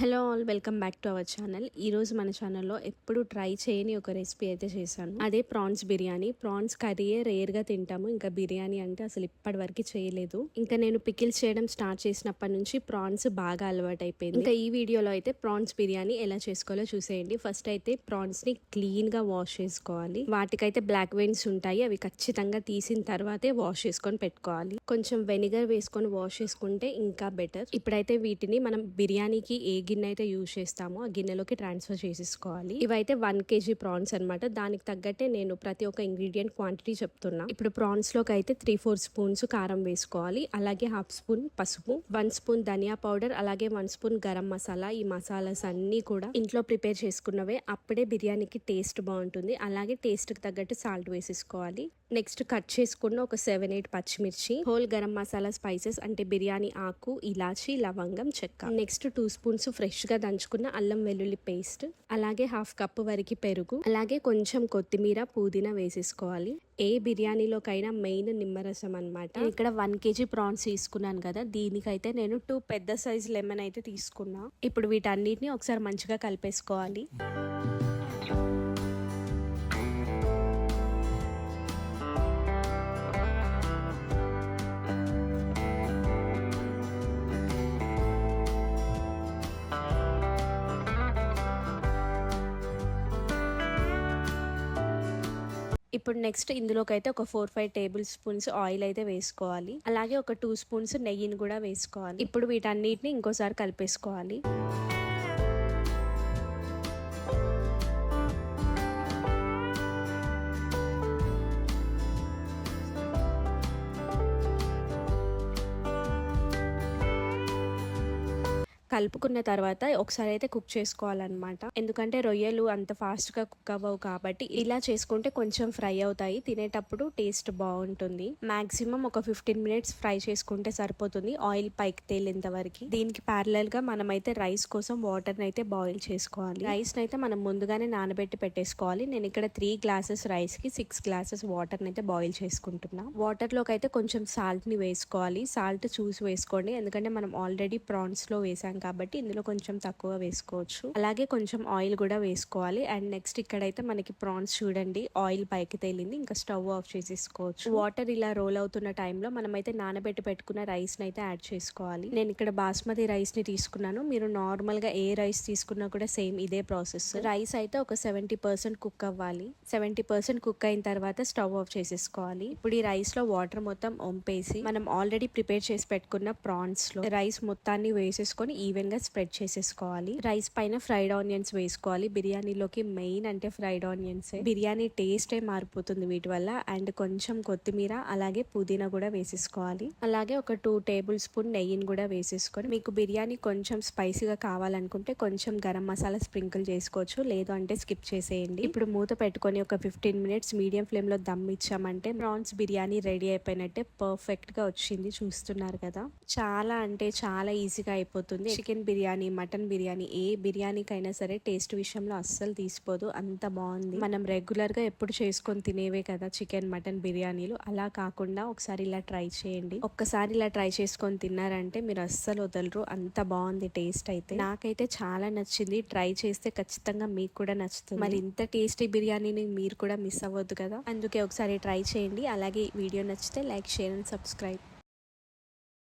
Hello all welcome back to our channel. ఈరోజు మన ఛానల్లో ఎప్పుడు ట్రై చేయని ఒక రెసిపీ అయితే చేశాను. అదే ప్రాన్స్ బిర్యానీ. ప్రాన్స్ కర్రీయే రేర్గా తింటాము. ఇంకా బిర్యానీ అంటే అసలు ఇప్పటి వరకు చేయలేదు. ఇంకా నేను పికిల్స్ చేయడం స్టార్ట్ చేసినప్పటి నుంచి ప్రాన్స్ బాగా అలవాటు అయిపోయింది ఇంకా ఈ వీడియోలో అయితే ప్రాన్స్ బిర్యానీ ఎలా చేసుకోవాలో చూసేయండి. ఫస్ట్ అయితే ప్రాన్స్ని క్లీన్గా వాష్ చేసుకోవాలి. వాటికైతే బ్లాక్ వెయిన్స్ ఉంటాయి. అవి ఖచ్చితంగా తీసిన తర్వాతే వాష్ చేసుకొని పెట్టుకోవాలి. కొంచెం వెనిగర్ వేసుకొని వాష్ చేసుకుంటే ఇంకా బెటర్. ఇప్పుడైతే వీటిని మనం బిర్యానీకి ఏ గిన్నె అయితే యూజ్ చేస్తామో. ఆ గిన్నెలోకి ట్రాన్స్ఫర్ చేసేసుకోవాలి. ఇవైతే వన్ కేజీ ప్రాన్స్ అనమాట దానికి తగ్గట్టే నేను ప్రతి ఒక్క ఇంగ్రీడియంట్ క్వాంటిటీ చెప్తున్నా. ఇప్పుడు ప్రాన్స్లోకి అయితే త్రీ ఫోర్ స్పూన్స్ కారం వేసుకోవాలి. అలాగే హాఫ్ స్పూన్ పసుపు వన్ స్పూన్ ధనియా పౌడర్ అలాగే వన్ స్పూన్ గరం మసాలా. ఈ మసాలాస్ అన్ని కూడా ఇంట్లో ప్రిపేర్ చేసుకున్నవే. అప్పుడే బిర్యానీకి టేస్ట్ బాగుంటుంది. అలాగే టేస్ట్కి తగ్గట్టు సాల్ట్ వేసేసుకోవాలి. నెక్స్ట్ కట్ చేసుకున్న ఒక సెవెన్ ఎయిట్ పచ్చిమిర్చి హోల్ గరం మసాలా స్పైసెస్ అంటే బిర్యానీ ఆకు ఇలాచి లవంగం చెక్క. నెక్స్ట్ టూ స్పూన్స్ ఫ్రెష్గా దంచుకున్న అల్లం వెల్లుల్లి పేస్ట్ అలాగే హాఫ్ కప్ వరకు పెరుగు అలాగే కొంచెం కొత్తిమీర పుదీనా వేసేసుకోవాలి. ఏ బిర్యానీలోకైనా మెయిన్ నిమ్మరసం అనమాట ఇక్కడ వన్ కేజీ ప్రాన్స్ తీసుకున్నాను కదా దీనికైతే నేను టూ పెద్ద సైజ్ లెమన్ అయితే తీసుకున్నా. ఇప్పుడు వీటన్నిటిని ఒకసారి మంచిగా కలిపేసుకోవాలి. ఇప్పుడు నెక్స్ట్ ఇందులోకి అయితే ఒక four five tablespoons oil అయితే వేసుకోవాలి. అలాగే ఒక టూ స్పూన్స్ నెయ్యిని కూడా వేసుకోవాలి. ఇప్పుడు వీటన్నిటిని ఇంకోసారి కలిపేసుకోవాలి. కలుపుకున్న తర్వాత ఒకసారి అయితే కుక్ చేసుకోవాలన్నమాట. ఎందుకంటే రొయ్యలు అంత ఫాస్ట్గా కుక్ అవ్వవు కాబట్టి ఇలా చేసుకుంటే కొంచెం ఫ్రై అవుతాయి. తినేటప్పుడు టేస్ట్ బాగుంటుంది. మాక్సిమం ఒక ఫిఫ్టీన్ మినిట్స్ ఫ్రై చేసుకుంటే సరిపోతుంది. ఆయిల్ పైకి తేలేంత వరకు. దీనికి ప్యారలల్గా రైస్ కోసం వాటర్ అయితే బాయిల్ చేసుకోవాలి. రైస్ అయితే మనం ముందుగానే నానబెట్టి పెట్టేసుకోవాలి. నేను ఇక్కడ త్రీ గ్లాసెస్ రైస్కి సిక్స్ గ్లాసెస్ వాటర్ అయితే బాయిల్ చేసుకుంటున్నా. వాటర్లోకి అయితే కొంచెం సాల్ట్ని వేసుకోవాలి. సాల్ట్ చూసి వేసుకోండి. ఎందుకంటే మనం ఆల్రెడీ ప్రాన్స్లో వేసాం కాబట్టి ఇందులో కొంచెం తక్కువ వేసుకోవచ్చు. అలాగే కొంచెం ఆయిల్ కూడా వేసుకోవాలి. అండ్ నెక్స్ట్ ఇక్కడైతే మనకి ప్రాన్స్ చూడండి. ఆయిల్ పైకి తేలింది. ఇంకా స్టవ్ ఆఫ్ చేసేసుకోవచ్చు. వాటర్ ఇలా రోల్ అవుతున్న టైంలో మనం అయితే నానబెట్టి పెట్టుకున్న రైస్ని అయితే యాడ్ చేసుకోవాలి. నేను ఇక్కడ బాస్మతి రైస్ని తీసుకున్నాను. మీరు నార్మల్గా ఏ రైస్ తీసుకున్నా కూడా సేమ్ ఇదే ప్రాసెస్. రైస్ అయితే ఒక సెవెంటీ పర్సెంట్ కుక్ అవ్వాలి. సెవెంటీ పర్సెంట్ కుక్ అయిన తర్వాత స్టవ్ ఆఫ్ చేసేసుకోవాలి. ఇప్పుడు ఈ రైస్లో వాటర్ మొత్తం వంపేసి మనం ఆల్రెడీ ప్రిపేర్ చేసి పెట్టుకున్న ప్రాన్స్లో రైస్ మొత్తాన్ని వేసేసుకొని ఈ ఈవెన్గా స్ప్రెడ్ చేసేసుకోవాలి. రైస్ పైన ఫ్రైడ్ ఆనియన్స్ వేసుకోవాలి. బిర్యానీలోకి మెయిన్ అంటే ఫ్రైడ్ ఆనియన్స్. బిర్యానీ టేస్టే మారిపోతుంది వీటి వల్ల. అండ్ కొంచెం కొత్తిమీర అలాగే పుదీనా కూడా వేసేసుకోవాలి. అలాగే ఒక టూ టేబుల్ స్పూన్ నెయ్యిని కూడా వేసేసుకొని మీకు బిర్యానీ కొంచెం స్పైసీగా కావాలనుకుంటే కొంచెం గరం మసాలా స్ప్రింకిల్ చేసుకోవచ్చు. లేదు అంటే స్కిప్ చేసేయండి. ఇప్పుడు మూత పెట్టుకొని ఒక ఫిఫ్టీన్ మినిట్స్ మీడియం ఫ్లేమ్లో దమ్ ఇచ్చామంటే ప్రాన్స్ బిర్యానీ రెడీ అయిపోయినట్టే పర్ఫెక్ట్గా వచ్చింది. చూస్తున్నారు కదా? చాలా అంటే చాలా ఈజీగా అయిపోతుంది. చికెన్ బిర్యానీ మటన్ బిర్యానీ ఏ బిర్యానీకైనా సరే టేస్ట్ విషయంలో అస్సలు తీసిపోదు. అంత బాగుంది. మనం రెగ్యులర్గా ఎప్పుడు చేసుకొని తినేవే కదా చికెన్ మటన్ బిర్యానీలు. అలా కాకుండా ఒకసారి ఇలా ట్రై చేయండి. ఒక్కసారి ఇలా ట్రై చేసుకొని తిన్నారంటే మీరు అస్సలు వదలరు. అంత బాగుంది టేస్ట్ అయితే. నాకైతే చాలా నచ్చింది. ట్రై చేస్తే ఖచ్చితంగా మీకు కూడా నచ్చుతుంది. మరి ఇంత టేస్టీ బిర్యానీని మీరు కూడా మిస్ అవ్వద్దు కదా. అందుకే ఒకసారి ట్రై చేయండి. అలాగే వీడియో నచ్చితే లైక్ షేర్ అండ్ సబ్స్క్రైబ్.